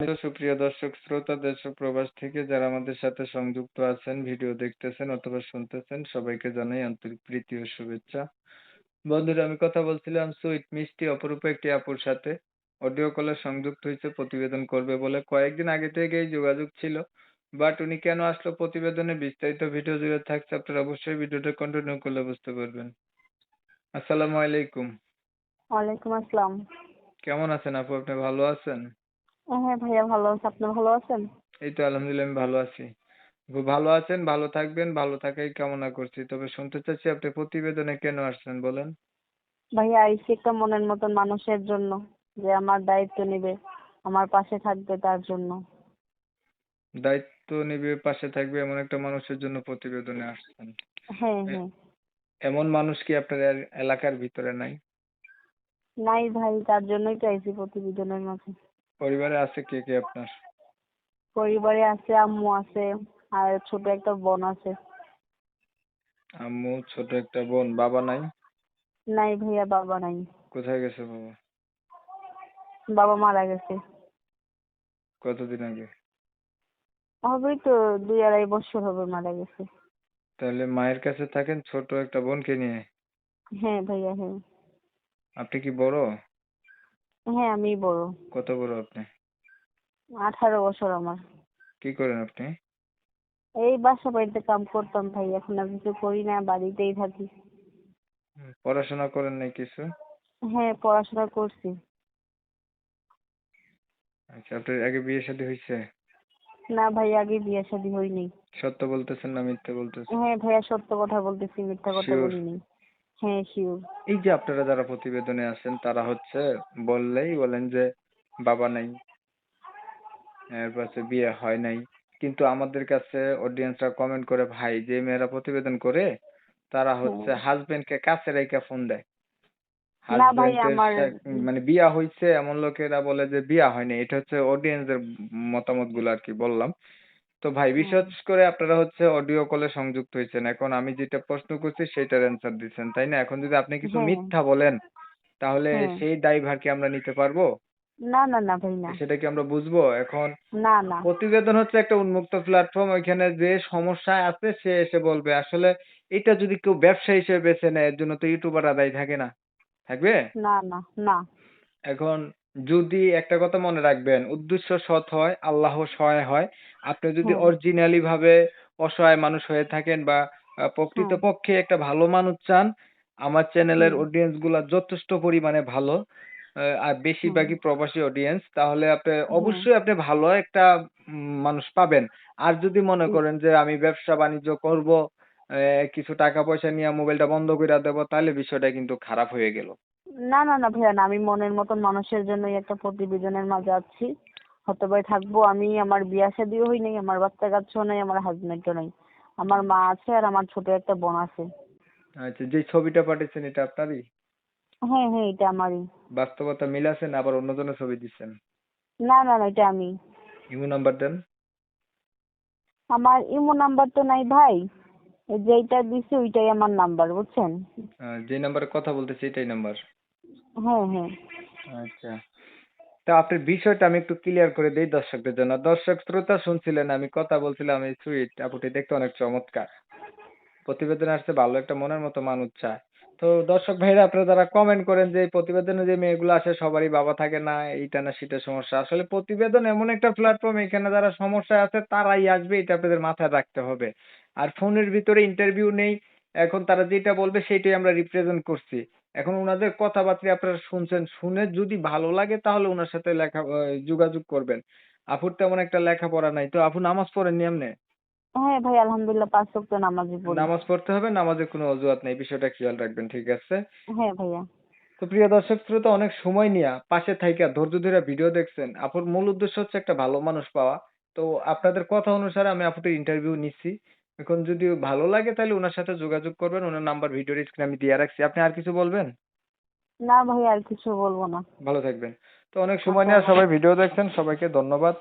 সুপ্রিয় দর্শক শ্রোতা দেশ ও প্রবাস থেকে যারা আমাদের সাথে সংযুক্ত আছেন ভিডিও দেখতেছেন অথবা শুনতেছেন সবাইকে জানাই আন্তরিক প্রীতি ও শুভেচ্ছা। বন্ধুরা আমি কথা বলছিলাম সুইট মিষ্টি অপরূপ একটি আপুর সাথে। অডিও কলে সংযুক্ত হয়েছে প্রতিবেদন করবে বলে কয়েকদিন আগে থেকেই যোগাযোগ ছিল। বাট উনি কেন আসলো প্রতিবেদনে বিস্তারিত ভিডিও জুড়ে থাকছে আপনারা অবশ্যই ভিডিওটা কন্টিনিউ করলে বুঝতে পারবেন। আসসালামু আলাইকুম। ওয়ালাইকুম আসসালাম। কেমন আছেন আপু? আপনি ভালো আছেন? হ্যাঁ ভাইয়া ভালো আছি। আপনি ভালো আছেন? এই তো আলহামদুলিল্লাহ আমি ভালো আছি। ভালো আছেন ভালো থাকবেন ভালো থাকাই কামনা করছি। তবে শুনতে চাচ্ছি আপনি প্রতিবেদনে কেন আসছেন বলেন। ভাইয়া আইসি একটা মনের মতন মানুষের জন্য যে আমার দায়িত্ব নেবে আমার পাশে থাকবে তার জন্য। দায়িত্ব নিবে পাশে থাকবে এমন একটা মানুষের জন্য প্রতিবেদনে আসছেন। হ্যাঁ হ্যাঁ। এমন মানুষ কি আপনার এলাকার ভিতরে নাই? নাই ভাই তার জন্যই তো আইসি প্রতিবেদনের মাঝে। পরিবারে আছে কে কে আপনার? পরিবারে আছে আম্মু আছে আর ছোট একটা বোন আছে। আম্মু ছোট একটা বোন বাবা নাই? নাই ভাইয়া বাবা নাই। কোথায় গেছে বাবা? বাবা মারা গেছে। কতদিন আগে? হবে তো দুই আড়াই বছর হবে মারা গেছে। তাহলে মায়ের কাছে থাকেন ছোট একটা বোনকে নিয়ে? হ্যাঁ ভাইয়া হ্যাঁ। আপনি কি বড়? হ্যাঁ আমি বড়। কত বড় আপনি? আঠারো বছর আমার। কি করেন আপনি? এই বাসা বাড়িতে কাম করতাম ভাই এখন আর কিছু করি না বাড়িতেই থাকি। পড়াশোনা করেন নাই কিছু? হ্যাঁ পড়াশোনা করছি। আচ্ছা আপনার আগে বিয়ে শাদী হয়েছে? না ভাই আগে বিয়ে শাদী হয়নি। সত্য বলতেছেন না মিথ্যে বলতেছেন? হ্যাঁ ভাইয়া সত্য কথা বলতেছি মিথ্যা কথা Sure. বলিনি। হ্যাঁ শিওর এই যে আপনারা যারা প্রতিবেদনে আছেন তারা হচ্ছে বললেই বলেন যে বাবা নাই এরপর হচ্ছে বিয়ে হয় নাই। কিন্তু আমাদের কাছে অডিয়েন্সরা কমেন্ট করে ভাই যে মেয়েরা প্রতিবেদন করে তারা হচ্ছে হাজবেন্ডকে কাছে রেখে ফোন দেয়। না ভাই, Husband এর আমার- মানে বিয়া হয়েছে এমন লোকেরা বলে যে বিয়া হয়নি এটা হচ্ছে অডিয়েন্সের মতামতগুলো আর কি বললাম। তো ভাই বিশেষ করে আপনারা হচ্ছে অডিও কলে সংযুক্ত হয়েছেন। এখন আমি যেটা প্রশ্ন করছি সেটার অ্যান্সার দিচ্ছেন তাই না? এখন যদি আপনি কিছু হ্যাঁ। মিথ্যা বলেন তাহলে হ্যাঁ। সেই দায়ভার কি আমরা নিতে পারব? না না না ভাই না। সেটা কি আমরা বুঝব? এখন না না। প্রতিবেদন হচ্ছে একটা উন্মুক্ত প্ল্যাটফর্ম ওইখানে যে সমস্যা আছে সে এসে বলবে। আসলে এটা যদি কেউ ব্যবসা হিসেবে বেছে নেয় এর জন্য তো ইউটিউবাররা দায়ী থাকে না। থাকবে? না না না। এখন যদি একটা কথা মনে রাখবেন উদ্দেশ্য সৎ হয় আল্লাহ সহায় হয় আপনি যদি হুম। অরিজিনালি ভাবে অসহায় মানুষ হয়ে থাকেন বা আহ, প্রকৃতপক্ষে একটা ভালো মানুষ চান আমার চ্যানেলের হুম। অডিয়েন্সগুলা যথেষ্ট পরিমাণে ভালো আহ, আর বেশিরভাগই প্রবাসী অডিয়েন্স তাহলে আপনি অবশ্যই আপনি ভালো একটা উম, মানুষ পাবেন আর যদি মনে। করেন যে আমি ব্যবসা বাণিজ্য করব আহ, কিছু টাকা পয়সা নিয়ে মোবাইলটা বন্ধ করে দেবো তাহলে বিষয়টা কিন্তু খারাপ হয়ে গেল না না না ভাইয়া না আমি মনের মতন মানুষের জন্যই একটা প্রতিবেদনের মাঝে আছি। হতে পারে থাকব আমি আমার বিয়া শাদিও হই নাই আমার বাচ্চা কাচ্চাও নাই আমার হাজবেন্ডও নাই। আমার মা আছে আর আমার ছোট একটা বোন আছে। আচ্ছা যে ছবিটা পাঠিয়েছেন এটা আপনারই? হ্যাঁ হ্যাঁ এটা আমারই। বাস্তবতা মিল আছে না আবার অন্যজনের ছবি দিচ্ছেন? না না না এটা আমি। ইমো নাম্বার দেন। আমার ইমো নাম্বার তো নাই ভাই। যেইটা দিছে ওইটাই আমার নাম্বার বুঝছেন? যে নাম্বারে কথা বলতেছি এটাই নাম্বার। হ্যাঁ হ্যাঁ। আচ্ছা। তা আপনার বিষয়টা আমি একটু ক্লিয়ার করে দিই দর্শকদের জন্য। দর্শক, শ্রোতা শুনছিলেন, আমি কথা বলছিলাম এই সুইট আপুটি দেখতে অনেক চমৎকার। প্রতিবেদনে আসছে, ভালো একটা মনের মতো মানুষ চায়। তো দর্শক ভাইরা, আপনারা যারা কমেন্ট করেন যে প্রতিবেদনে যে মেয়েগুলো আসে, সবারই বাবা থাকে না, এইটা না, সেটা সমস্যা। আসলে প্রতিবেদন এমন একটা প্ল্যাটফর্ম এখানে যারা সমস্যা আছে, তারাই আসবে, এটা আপনাদের মাথায় রাখতে হবে। আর ফোনের ভিতরে ইন্টারভিউ নেই, এখন তারা যেটা বলবে, সেটাই আমরা রিপ্রেজেন্ট করছি। এখন ওনাদের কথাবার্তা আপনারা শুনছেন শুনে যদি ভালো লাগে তাহলে ওনার সাথে লেখা যোগাযোগ করবেন। আপুর তেমন একটা লেখাপড়া নাই। তো আপু নামাজ পড়েন এমনি? হ্যাঁ ভাই আলহামদুলিল্লাহ পাঁচ ওয়াক্ত নামাজি পড়ি। নামাজ পড়তে হবে নামাজের কোনো অজুহাত নেই বিষয়টা খেয়াল রাখবেন ঠিক আছে? হ্যাঁ ভাইয়া। তো প্রিয় দর্শক শ্রোতা অনেক সময় নিয়া পাশে থাইকা ধৈর্য ধরে ভিডিও দেখছেন আপুর মূল উদ্দেশ্য হচ্ছে একটা ভালো মানুষ পাওয়া। তো আপনাদের কথা অনুসারে আমি আপুটির ইন্টারভিউ নিচ্ছি। এখন যদি ভালো লাগে তাহলে ওনার সাথে যোগাযোগ করবেন ওনার নাম্বার ভিডিওর স্ক্রিনে আমি দিয়ে রাখছি। আপনি আর কিছু বলবেন? না ভাই আর কিছু বলব না। ভালো থাকবেন। তো অনেক সময় নিয়ে সবাই ভিডিও দেখছেন সবাইকে ধন্যবাদ।